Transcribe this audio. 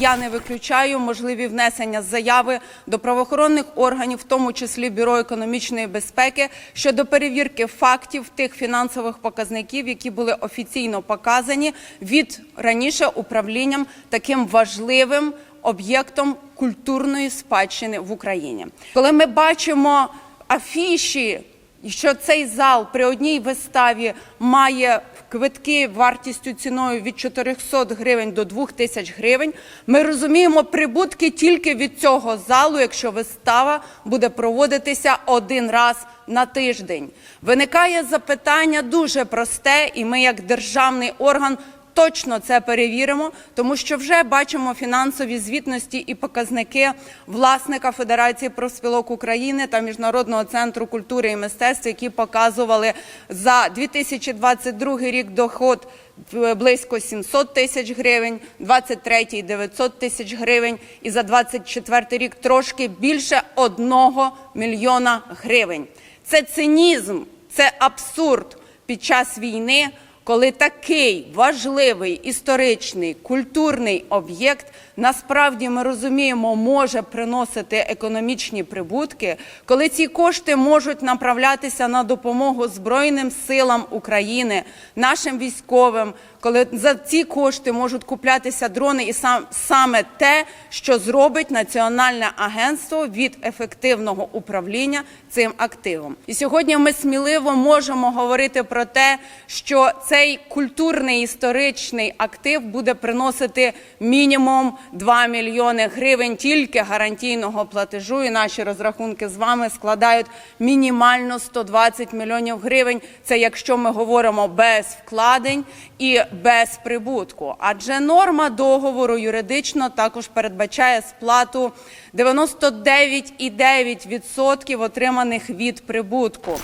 Я не виключаю можливі внесення заяви до правоохоронних органів, в тому числі Бюро економічної безпеки, щодо перевірки фактів тих фінансових показників, які були офіційно показані від раніше управлінням таким важливим об'єктом культурної спадщини в Україні. Коли ми бачимо афіші, що цей зал при одній виставі має квитки вартістю ціною від 400 гривень до 2000 гривень, ми розуміємо прибутки тільки від цього залу, якщо вистава буде проводитися один раз на тиждень. Виникає запитання дуже просте, і ми, як державний орган, Точно це перевіримо, тому що вже бачимо фінансові звітності і показники власника Федерації профспілок України та Міжнародного центру культури і мистецтв, які показували за 2022 рік доход е, близько 700 тисяч гривень, 23 – 900 тисяч гривень, і за 24 рік трошки більше 1 мільйона гривень. Це цинізм, це абсурд під час війни коли такий важливий історичний культурний об'єкт насправді ми розуміємо, може приносити економічні прибутки, коли ці кошти можуть направлятися на допомогу Збройним силам України, нашим військовим, коли за ці кошти можуть куплятися дрони, і сам саме те, що зробить Національне агентство від ефективного управління цим активом. І сьогодні ми сміливо можемо говорити про те, що цей культурний історичний актив буде приносити мінімум 2 мільйони гривень тільки гарантійного платежу. І наші розрахунки з вами складають мінімально 120 мільйонів гривень. Це якщо ми говоримо без вкладень і без прибутку. Адже норма договору юридично також передбачає сплату 99,9% отриманих від прибутку.